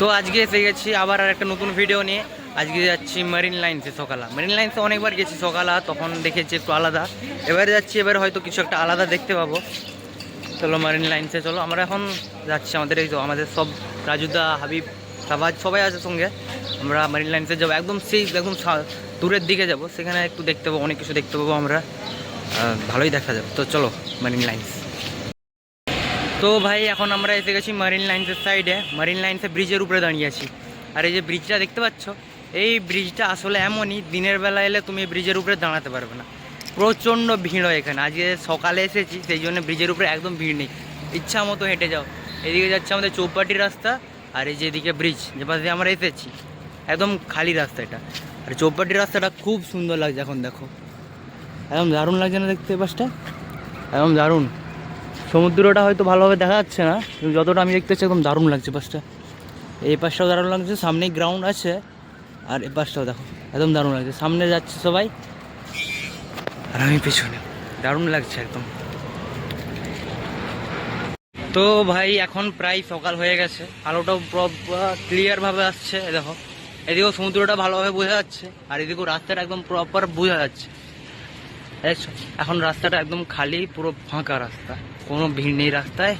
তো আজকে এসে গেছি আবার আর একটা নতুন ভিডিও নিয়ে। আজকে যাচ্ছি মেরিন লাইন্সে সকালা। মেরিন লাইন্সে অনেকবার গেছি সকালা, তখন দেখেছি একটু আলাদা। এবারে যাচ্ছি, এবার হয়তো কিছু একটা আলাদা দেখতে পাবো। চলো মারিন লাইন্সে চলো। আমরা এখন যাচ্ছি আমাদের এই তো আমাদের সব রাজুদা, হাবিব সাবাজ সবাই আছে সঙ্গে। আমরা মারিন লাইন্সে যাব। একদম সেই, একদম দূরের দিকে যাব। সেখানে একটু দেখতে পাবো, অনেক কিছু দেখতে পাবো আমরা। ভালোই দেখা যাবে। তো চলো মারিন লাইন্স তো ভাই, এখন আমরা এসে গেছি মারিন লাইন্সের সাইডে মারিন লাইন্সের ব্রিজের উপরে দাঁড়িয়ে আছি। আর এই যে ব্রিজটা দেখতে পাচ্ছ, এই ব্রিজটা আসলে এমনই, দিনের বেলা এলে তুমি ব্রিজের উপরে দাঁড়াতে পারবে না। প্রচণ্ড ভিড় হয় এখানে। আজকে সকালে এসেছি, সেই জন্য ব্রিজের উপরে একদম ভিড় নেই। ইচ্ছা মতো হেঁটে যাও। এদিকে যাচ্ছে আমাদের চৌপাটি রাস্তা, আর এই যে এদিকে ব্রিজ যে পাশে আমরা এসেছি, একদম খালি রাস্তা এটা। আর চৌপাটি রাস্তাটা খুব সুন্দর লাগছে এখন, দেখো। একদম দারুণ লাগছে না দেখতে পাশটা? একদম দারুণ। সমুদ্রটা হয়তো ভালোভাবে দেখা যাচ্ছে না, কিন্তু যতটা আমি দেখতে একদম দারুণ লাগছে পাশটা। এই পাশটাও দারুণ লাগছে, সামনেই গ্রাউন্ড আছে, আর এই পাশটাও দেখো, একদম দারুণ লাগছে। সামনে যাচ্ছে সবাই, আর আমি পেছনে। দারুণ লাগছে একদম। তো ভাই, এখন প্রায় সকাল হয়ে গেছে। আলোটাও ক্লিয়ারভাবে আসছে দেখো। এদিকেও সমুদ্রটা ভালোভাবে বোঝা যাচ্ছে, আর এদিকেও রাস্তাটা একদম প্রপার বোঝা যাচ্ছে। এখন রাস্তাটা একদম খালি, পুরো ফাঁকা রাস্তা। কোনো ভিড় নেই রাস্তায়।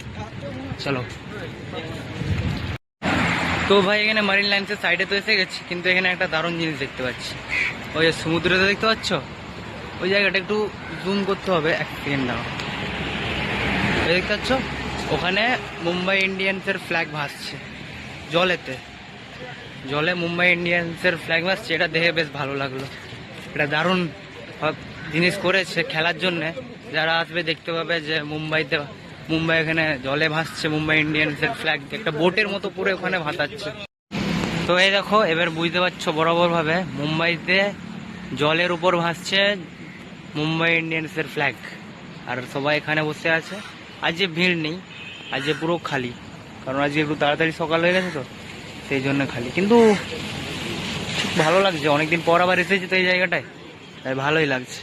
চলো। তো ভাই, এখানে মারিন লাইন্সের সাইডে তো এসে গেছি, কিন্তু এখানে একটা দারুণ জিনিস দেখতে পাচ্ছি। ওই যে সমুদ্রটা দেখতে পাচ্ছ? ওই জায়গাটা একটু জুম করতে হবে, এক সেকেন্ড দাও দেখতে পাচ্ছ? ওখানে মুম্বাই ইন্ডিয়ান্সের ফ্ল্যাগ ভাসছে, জলেতে। জলে মুম্বাই ইন্ডিয়ান্সের ফ্ল্যাগ ভাসছে, এটা দেখে বেশ ভালো লাগল। এটা দারুণ জিনিস করেছে খেলার জন্য। যারা আসবে দেখতে পাবে যে মুম্বাইতে, মুম্বাই এখানে জলে ভাসছে, মুম্বাই ইন্ডিয়ান্সের ফ্ল্যাগ একটা বোটের মতো পুরো ওখানে ভাসাচ্ছে। তো এই দেখো, এবার বুঝতে পারছ বরাবর ভাবে মুম্বাইতে জলের উপর ভাসছে মুম্বাই ইন্ডিয়ান্সের ফ্ল্যাগ আর সবাই এখানে বসে আছে। আজকে ভিড় নেই আজকে পুরো খালি। কারণ আজকে একটু তাড়াতাড়ি সকাল হয়ে গেছে তো, সেই জন্য খালি। কিন্তু ভালো লাগছে, অনেকদিন পর আবার এসেছি তো এই জায়গাটায়। তাই ভালোই লাগছে।